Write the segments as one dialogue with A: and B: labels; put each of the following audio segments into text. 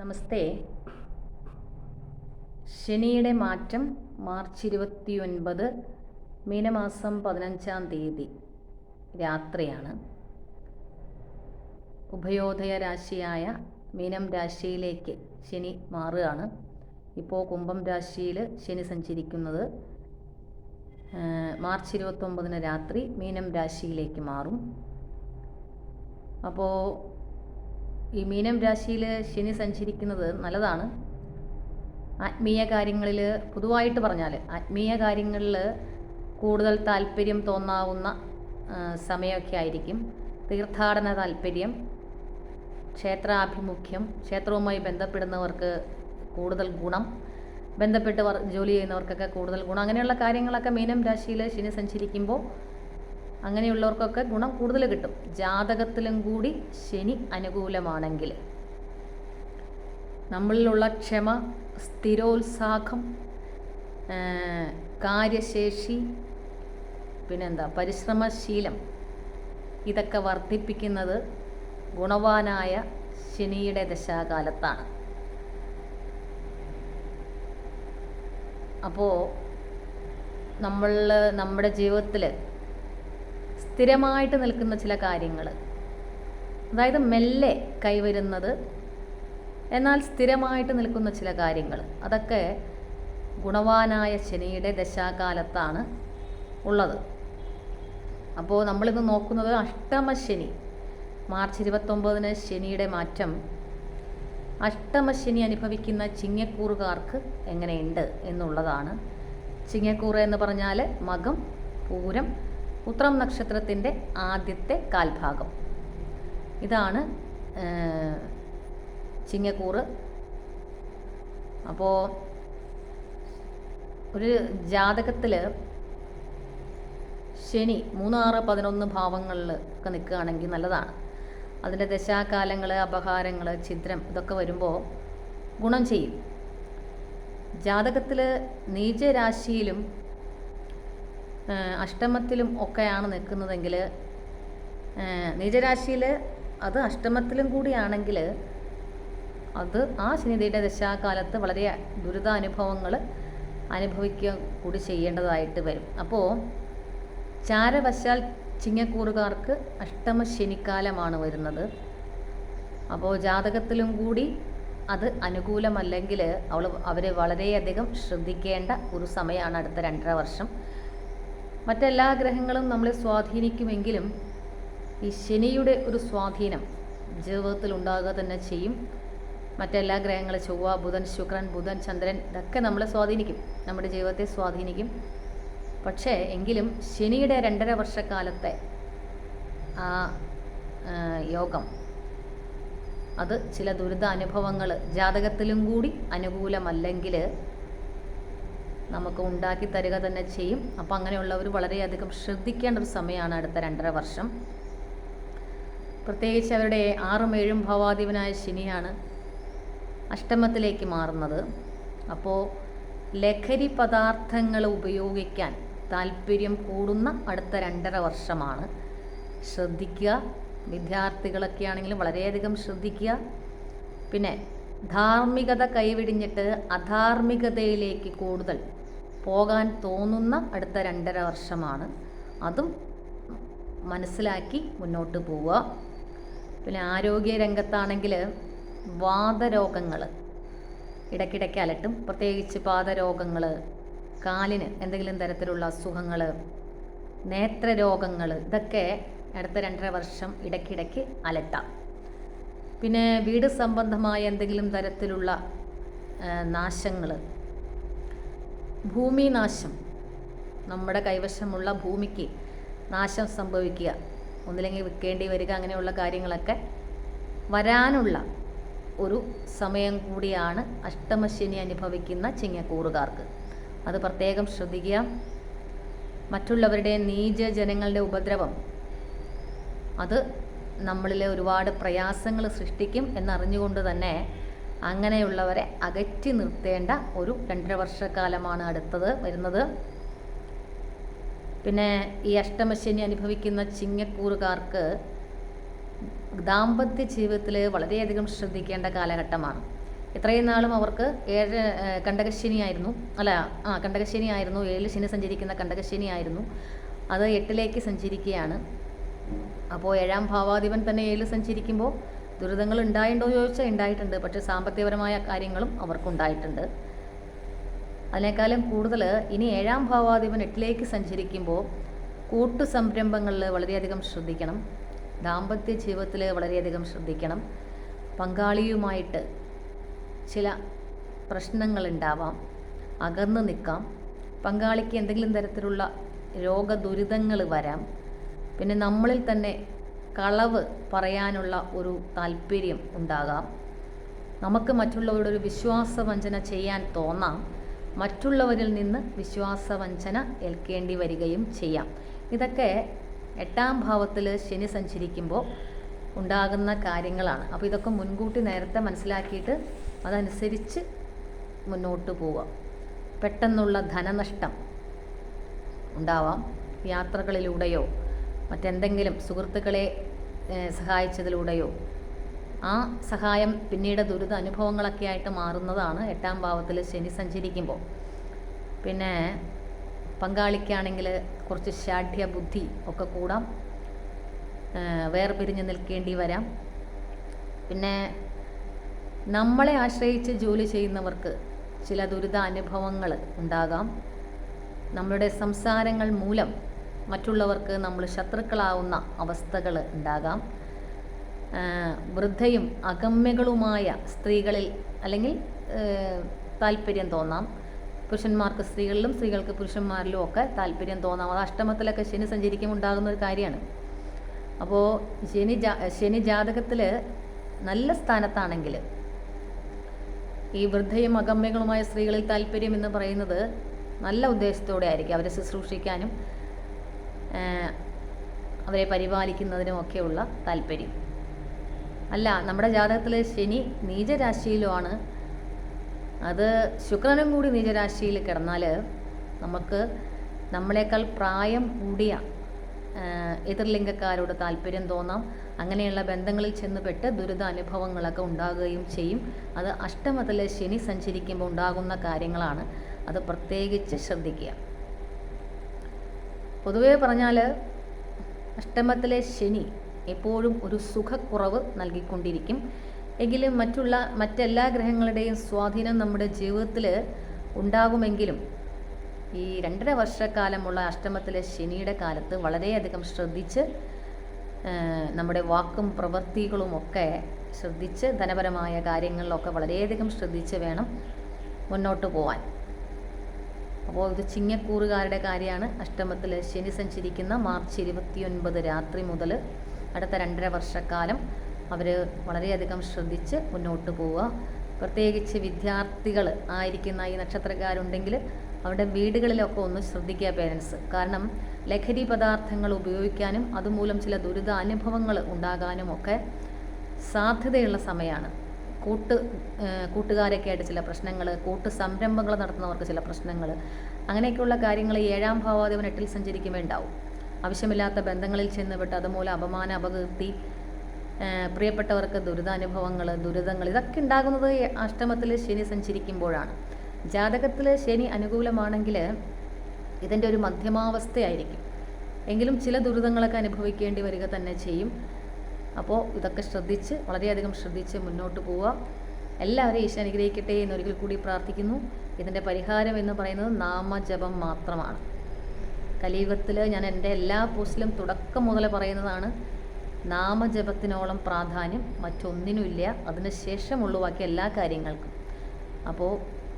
A: നമസ്തേ. ശനിയുടെ മാറ്റം മാർച്ച് ഇരുപത്തി ഒൻപത് മീനമാസം പതിനഞ്ചാം തീയതി രാത്രിയാണ്. ഉഭയോദയ രാശിയായ മീനം രാശിയിലേക്ക് ശനി മാറുകയാണ്. ഇപ്പോൾ കുംഭം രാശിയിൽ ശനി സഞ്ചരിക്കുന്നത് മാർച്ച് ഇരുപത്തൊമ്പതിന് രാത്രി മീനം രാശിയിലേക്ക് മാറും. അപ്പോൾ ഈ മീനം രാശിയിൽ ശനി സഞ്ചരിക്കുന്നത് നല്ലതാണ്. ആത്മീയ കാര്യങ്ങളിൽ പൊതുവായിട്ട് പറഞ്ഞാൽ ആത്മീയ കാര്യങ്ങളിൽ കൂടുതൽ താല്പര്യം തോന്നാവുന്ന സമയമൊക്കെ ആയിരിക്കും. തീർത്ഥാടന താല്പര്യം ക്ഷേത്രാഭിമുഖ്യം ക്ഷേത്രവുമായി ബന്ധപ്പെടുന്നവർക്ക് കൂടുതൽ ഗുണം ബന്ധപ്പെട്ട് ജോലി ചെയ്യുന്നവർക്കൊക്കെ കൂടുതൽ ഗുണം. അങ്ങനെയുള്ള കാര്യങ്ങളൊക്കെ മീനം രാശിയിൽ ശനി സഞ്ചരിക്കുമ്പോൾ അങ്ങനെയുള്ളവർക്കൊക്കെ ഗുണം കൂടുതൽ കിട്ടും. ജാതകത്തിലും കൂടി ശനി അനുകൂലമാണെങ്കിൽ. നമ്മളിലുള്ള ക്ഷമ സ്ഥിരോത്സാഹം കാര്യശേഷി പിന്നെന്താ? പരിശ്രമശീലം. ഇതൊക്കെ വർദ്ധിപ്പിക്കുന്നത് ഗുണവാനായ ശനിയുടെ ദശാകാലത്താണ്. അപ്പോൾ നമ്മൾ നമ്മുടെ ജീവിതത്തിൽ സ്ഥിരമായിട്ട് നിൽക്കുന്ന ചില കാര്യങ്ങൾ അതായത് മെല്ലെ കൈവരുന്നത് എന്നാൽ സ്ഥിരമായിട്ട് നിൽക്കുന്ന ചില കാര്യങ്ങൾ അതൊക്കെ ഗുണവാനായ ശനിയുടെ ദശാകാലത്താണ് ഉള്ളത്. അപ്പോൾ നമ്മളിന്ന് നോക്കുന്നത് അഷ്ടമശനി. മാർച്ച് ഇരുപത്തൊമ്പതിന് ശനിയുടെ മാറ്റം. അഷ്ടമശനി അനുഭവിക്കുന്ന ചിങ്ങക്കൂറുകാർക്ക് എങ്ങനെയുണ്ട് എന്നുള്ളതാണ്. ചിങ്ങക്കൂറ് എന്ന് പറഞ്ഞാൽ മകം പൂരം ഉത്രം നക്ഷത്രത്തിന്റെ ആദ്യത്തെ കാൽഭാഗം. ഇതാണ് ചിങ്ങക്കൂറ്. അപ്പോൾ ഒരു ജാതകത്തിൽ ശനി മൂന്നാറ് പതിനൊന്ന് ഭാവങ്ങളിൽ ഒക്കെ നിൽക്കുകയാണെങ്കിൽ നല്ലതാണ്. അതിന്റെ ദശാകാലങ്ങൾ അപഹാരങ്ങൾ ഛിദ്രം ഇതൊക്കെ വരുമ്പോൾ ഗുണം ചെയ്യും. ജാതകത്തിൽ നീചരാശിയിലും അഷ്ടമത്തിലും ഒക്കെയാണ് നിൽക്കുന്നതെങ്കിൽ നീചരാശിയിൽ അത് അഷ്ടമത്തിലും കൂടിയാണെങ്കിൽ അത് ആ ശനിതയുടെ ദശാകാലത്ത് വളരെ ദുരിതാനുഭവങ്ങൾ അനുഭവിക്കുക കൂടി ചെയ്യേണ്ടതായിട്ട് വരും. അപ്പോൾ ചാരവശാൽ ചിങ്ങക്കൂറുകാർക്ക് അഷ്ടമ ശനിക്കാലമാണ് വരുന്നത്. അപ്പോൾ ജാതകത്തിലും കൂടി അത് അനുകൂലമല്ലെങ്കിൽ അവൾ അവർ വളരെയധികം ശ്രദ്ധിക്കേണ്ട ഒരു സമയമാണ് അടുത്ത രണ്ടര വർഷം. മറ്റെല്ലാ ഗ്രഹങ്ങളും നമ്മളെ സ്വാധീനിക്കുമെങ്കിലും ഈ ശനിയുടെ ഒരു സ്വാധീനം ജീവിതത്തിൽ ഉണ്ടാകുക തന്നെ ചെയ്യും. മറ്റെല്ലാ ഗ്രഹങ്ങൾ ചൊവ്വ ബുധൻ ശുക്രൻ ബുധൻ ചന്ദ്രൻ ഇതൊക്കെ നമ്മളെ സ്വാധീനിക്കും. നമ്മുടെ ജീവിതത്തെ സ്വാധീനിക്കും. പക്ഷേ എങ്കിലും ശനിയുടെ രണ്ടര വർഷക്കാലത്തെ ആ, യോഗം അത് ചില ദുരിതാനുഭവങ്ങൾ ജാതകത്തിലും കൂടി അനുകൂലമല്ലെങ്കിൽ നമുക്ക് ഉണ്ടാക്കി തരിക തന്നെ ചെയ്യും. അപ്പം അങ്ങനെയുള്ളവർ വളരെയധികം ശ്രദ്ധിക്കേണ്ട ഒരു സമയമാണ് അടുത്ത രണ്ടര വർഷം. പ്രത്യേകിച്ച് അവരുടെ ആറും ഏഴും ഭവാദീപനായ ശനിയാണ് അഷ്ടമത്തിലേക്ക് മാറുന്നത്. അപ്പോൾ ലഹരി പദാർത്ഥങ്ങൾ ഉപയോഗിക്കാൻ താല്പര്യം കൂടുന്ന അടുത്ത രണ്ടര വർഷമാണ്. ശ്രദ്ധിക്കുക. വിദ്യാർത്ഥികളൊക്കെ ആണെങ്കിലും വളരെയധികം ശ്രദ്ധിക്കുക. പിന്നെ ധാർമ്മികത കൈവിടിഞ്ഞിട്ട് അധാർമികതയിലേക്ക് കൂടുതൽ പോകാൻ തോന്നുന്ന അടുത്ത രണ്ടര വർഷമാണ്. അതും മനസ്സിലാക്കി മുന്നോട്ട് പോവുക. പിന്നെ ആരോഗ്യ രംഗത്താണെങ്കിൽ വാതരോഗങ്ങൾ ഇടയ്ക്കിടയ്ക്ക് അലട്ടും. പ്രത്യേകിച്ച് പാദരോഗങ്ങൾ കാലിന് എന്തെങ്കിലും തരത്തിലുള്ള അസുഖങ്ങൾ നേത്രരോഗങ്ങൾ ഇതൊക്കെ അടുത്ത രണ്ടര വർഷം ഇടയ്ക്കിടയ്ക്ക് അലട്ടാം. പിന്നെ വീട് സംബന്ധമായ എന്തെങ്കിലും തരത്തിലുള്ള നാശങ്ങൾ ഭൂമിനാശം. നമ്മുടെ കൈവശമുള്ള ഭൂമിക്ക് നാശം സംഭവിക്കുക. ഒന്നില്ലെങ്കിൽ വിൽക്കേണ്ടി വരിക അങ്ങനെയുള്ള കാര്യങ്ങളൊക്കെ വരാനുള്ള ഒരു സമയം കൂടിയാണ് അഷ്ടമശനി അനുഭവിക്കുന്ന ചിങ്ങക്കൂറുകാർക്ക്. അത് പ്രത്യേകം ശ്രദ്ധിക്കുക. മറ്റുള്ളവരുടെ നീച ജനങ്ങളുടെ ഉപദ്രവം അത് നമ്മളിലെ ഒരുപാട് പ്രയാസങ്ങൾ സൃഷ്ടിക്കും എന്നറിഞ്ഞുകൊണ്ട് തന്നെ അങ്ങനെയുള്ളവരെ അകറ്റി നിർത്തേണ്ട ഒരു രണ്ടര വർഷക്കാലമാണ് അടുത്തത് വരുന്നത്. പിന്നെ ഈ അഷ്ടമശനി അനുഭവിക്കുന്ന ചിങ്ങക്കൂറുകാർക്ക് ദാമ്പത്യ ജീവിതത്തിൽ വളരെയധികം ശ്രദ്ധിക്കേണ്ട കാലഘട്ടമാണ്. ഇത്രയും നാളും അവർക്ക് ഏഴ് കണ്ടകശനിയായിരുന്നു. അല്ല ആ കണ്ടകശനിയായിരുന്നു. ഏഴ് ശനി സഞ്ചരിക്കുന്ന കണ്ടകശനിയായിരുന്നു. അത് എട്ടിലേക്ക് സഞ്ചരിക്കുകയാണ്. അപ്പോൾ ഏഴാം ഭാവാധിപൻ തന്നെ ഏഴ് സഞ്ചരിക്കുമ്പോൾ ദുരിതങ്ങൾ ഉണ്ടായിട്ടുണ്ടോ ചോദിച്ചാൽ ഉണ്ടായിട്ടുണ്ട്. പക്ഷേ സാമ്പത്തികപരമായ കാര്യങ്ങളും അവർക്കുണ്ടായിട്ടുണ്ട്. അതിനേക്കാളും കൂടുതൽ ഇനി ഏഴാം ഭാവാധിപൻ എട്ടിലേക്ക് സഞ്ചരിക്കുമ്പോൾ കൂട്ടു സംരംഭങ്ങളിൽ വളരെയധികം ശ്രദ്ധിക്കണം. ദാമ്പത്യ ജീവിതത്തിൽ വളരെയധികം ശ്രദ്ധിക്കണം. പങ്കാളിയുമായിട്ട് ചില പ്രശ്നങ്ങൾ ഉണ്ടാവാം. അകന്നു നിൽക്കാം. പങ്കാളിക്ക് എന്തെങ്കിലും തരത്തിലുള്ള രോഗദുരിതങ്ങൾ വരാം. പിന്നെ നമ്മളിൽ തന്നെ കളവ് പറയാനുള്ള ഒരു താല്പര്യം ഉണ്ടാകാം. നമുക്ക് മറ്റുള്ളവരുടെ ഒരു വിശ്വാസവഞ്ചന ചെയ്യാൻ തോന്നാം. മറ്റുള്ളവരിൽ നിന്ന് വിശ്വാസവഞ്ചന ഏൽക്കേണ്ടി വരികയും ചെയ്യാം. ഇതൊക്കെ എട്ടാം ഭാവത്തിൽ ശനി സഞ്ചരിക്കുമ്പോൾ ഉണ്ടാകുന്ന കാര്യങ്ങളാണ്. അപ്പോൾ ഇതൊക്കെ മുൻകൂട്ടി നേരത്തെ മനസ്സിലാക്കിയിട്ട് അതനുസരിച്ച് മുന്നോട്ട് പോവുക. പെട്ടെന്നുള്ള ധനനഷ്ടം ഉണ്ടാവാം. യാത്രകളിലൂടെയോ മറ്റെന്തെങ്കിലും സുഹൃത്തുക്കളെ സഹായിച്ചതിലൂടെയോ? ആ സഹായം പിന്നീട് ദുരിത അനുഭവങ്ങളൊക്കെ ആയിട്ട് മാറുന്നതാണ് എട്ടാം ഭാവത്തിൽ ശനി സഞ്ചരിക്കുമ്പോൾ. പിന്നെ പങ്കാളിക്കാണെങ്കിൽ കുറച്ച് ശാഠ്യ ബുദ്ധി ഒക്കെ കൂടാം. വേർപിരിഞ്ഞ് നിൽക്കേണ്ടി വരാം. പിന്നെ നമ്മളെ ആശ്രയിച്ച് ജോലി ചെയ്യുന്നവർക്ക് ചില ദുരിത അനുഭവങ്ങൾ ഉണ്ടാകാം. നമ്മളുടെ സംസാരങ്ങൾ മൂലം മറ്റുള്ളവർക്ക് നമ്മൾ ശത്രുക്കളാവുന്ന അവസ്ഥകൾ ഉണ്ടാകാം. വൃദ്ധയും അഗമ്യകളുമായ സ്ത്രീകളിൽ അല്ലെങ്കിൽ താല്പര്യം തോന്നാം. പുരുഷന്മാർക്ക് സ്ത്രീകളിലും സ്ത്രീകൾക്ക് പുരുഷന്മാരിലും ഒക്കെ താല്പര്യം തോന്നാം. അത് അഷ്ടമത്തിലൊക്കെ ശനി സഞ്ചരിക്കുമ്പോൾ ഉണ്ടാകുന്ന ഒരു കാര്യമാണ്. അപ്പോൾ ശനി ജാ ശനി ജാതകത്തിൽ നല്ല സ്ഥാനത്താണെങ്കിൽ ഈ വൃദ്ധയും അഗമ്യങ്ങളുമായ സ്ത്രീകളിൽ താല്പര്യം എന്ന് പറയുന്നത് നല്ല ഉദ്ദേശത്തോടെ ആയിരിക്കും. അവരെ ശുശ്രൂഷിക്കാനും അവരെ പരിപാലിക്കുന്നതിനും ഒക്കെയുള്ള താല്പര്യം. അല്ല നമ്മുടെ ജാതകത്തിൽ ശനി നീചരാശിയിലുമാണ്. അത് ശുക്രനും കൂടി നീചരാശിയിൽ കിടന്നാൽ നമുക്ക് നമ്മളെക്കാൾ പ്രായം കൂടിയ എതിർലിംഗക്കാരോട് താല്പര്യം തോന്നാം. അങ്ങനെയുള്ള ബന്ധങ്ങളിൽ ചെന്നുപെട്ട് ദുരിത അനുഭവങ്ങളൊക്കെ ഉണ്ടാകുകയും ചെയ്യും. അത് അഷ്ടമത്തിലെ ശനി സഞ്ചരിക്കുമ്പോൾ ഉണ്ടാകുന്ന കാര്യങ്ങളാണ്. അത് പ്രത്യേകിച്ച് ശ്രദ്ധിക്കുക. പൊതുവേ പറഞ്ഞാൽ അഷ്ടമത്തിലെ ശനി എപ്പോഴും ഒരു സുഖക്കുറവ് നൽകിക്കൊണ്ടിരിക്കും. എങ്കിലും മറ്റുള്ള മറ്റെല്ലാ ഗ്രഹങ്ങളുടെയും സ്വാധീനം നമ്മുടെ ജീവിതത്തിൽ ഉണ്ടാകുമെങ്കിലും ഈ രണ്ടര വർഷക്കാലമുള്ള അഷ്ടമത്തിലെ ശനിയുടെ കാലത്ത് വളരെയധികം ശ്രദ്ധിച്ച് നമ്മുടെ വാക്കും പ്രവൃത്തികളുമൊക്കെ ശ്രദ്ധിച്ച് ധനപരമായ കാര്യങ്ങളിലൊക്കെ വളരെയധികം ശ്രദ്ധിച്ച് വേണം മുന്നോട്ട് പോവാൻ. അപ്പോൾ ഇത് ചിങ്ങക്കൂറുകാരുടെ കാര്യമാണ്. അഷ്ടമത്തിൽ ശനി സഞ്ചരിക്കുന്ന മാർച്ച് ഇരുപത്തിയൊൻപത് രാത്രി മുതൽ അടുത്ത രണ്ടര വർഷക്കാലം അവർ വളരെയധികം ശ്രദ്ധിച്ച് മുന്നോട്ട് പോവുക. പ്രത്യേകിച്ച് വിദ്യാർത്ഥികൾ ആയിരിക്കുന്ന ഈ നക്ഷത്രക്കാരുണ്ടെങ്കിൽ അവരുടെ വീടുകളിലൊക്കെ ഒന്ന് ശ്രദ്ധിക്കുക പേരൻസ് കാരണം ലഹരി പദാർത്ഥങ്ങൾ ഉപയോഗിക്കാനും അതുമൂലം ചില ദുരിത അനുഭവങ്ങൾ ഉണ്ടാകാനും ഒക്കെ സാധ്യതയുള്ള സമയമാണ്. കൂട്ട് കൂട്ടുകാരൊക്കെ ആയിട്ട് ചില പ്രശ്നങ്ങൾ കൂട്ട് സംരംഭങ്ങൾ നടത്തുന്നവർക്ക് ചില പ്രശ്നങ്ങൾ അങ്ങനെയൊക്കെയുള്ള കാര്യങ്ങൾ ഏഴാം ഭാവാധിപൻ എട്ടിൽ സഞ്ചരിക്കുമ്പോൾ ഉണ്ടാവും ആവശ്യമില്ലാത്ത ബന്ധങ്ങളിൽ ചെന്ന് വിട്ട് അതുമൂലം അപമാന അപകീർത്തി പ്രിയപ്പെട്ടവർക്ക് ദുരിതാനുഭവങ്ങൾ ദുരിതങ്ങൾ ഇതൊക്കെ ഉണ്ടാകുന്നത് അഷ്ടമത്തിൽ ശനി സഞ്ചരിക്കുമ്പോഴാണ്. ജാതകത്തിൽ ശനി അനുകൂലമാണെങ്കിൽ ഇതിന്റെ ഒരു മധ്യമാവസ്ഥയായിരിക്കും. എങ്കിലും ചില ദുരിതങ്ങളൊക്കെ അനുഭവിക്കേണ്ടി വരിക തന്നെ ചെയ്യും. അപ്പോൾ ഇതൊക്കെ ശ്രദ്ധിച്ച് വളരെയധികം ശ്രദ്ധിച്ച് മുന്നോട്ട് പോവുക. എല്ലാവരെയും ഈശോ അനുഗ്രഹിക്കട്ടെ എന്നൊരിക്കൽ കൂടി പ്രാർത്ഥിക്കുന്നു. ഇതിന്റെ പരിഹാരം എന്ന് പറയുന്നത് നാമജപം മാത്രമാണ്. കലിയുഗത്തിൽ ഞാൻ എന്റെ എല്ലാ പോസ്റ്റിലും തുടക്കം മുതൽ പറയുന്നതാണ് നാമജപത്തിനോളം പ്രാധാന്യം മറ്റൊന്നിനുമില്ല അതിന് ശേഷമുള്ള ബാക്കി എല്ലാ കാര്യങ്ങൾക്കും. അപ്പോൾ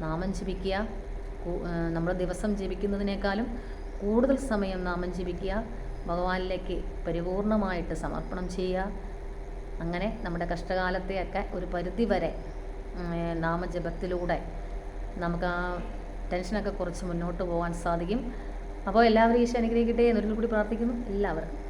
A: നാമം ജപിക്കുക നമ്മൾ ദിവസം ജപിക്കുന്നതിനേക്കാളും കൂടുതൽ സമയം നാമം ജപിക്കുക ഭഗവാനിലേക്ക് പരിപൂർണമായിട്ട് സമർപ്പണം ചെയ്യുക അങ്ങനെ നമ്മുടെ കഷ്ടകാലത്തെയൊക്കെ ഒരു പരിധി വരെ നാമജപത്തിലൂടെ നമുക്ക് ആ ടെൻഷനൊക്കെ കുറച്ച് മുന്നോട്ട് പോകാൻ സാധിക്കും. അപ്പോൾ എല്ലാവരും ഈശോ അനുഗ്രഹിക്കട്ടെ എന്നൊരിക്കൽ കൂടി പ്രാർത്ഥിക്കുന്നു. എല്ലാവർക്കും.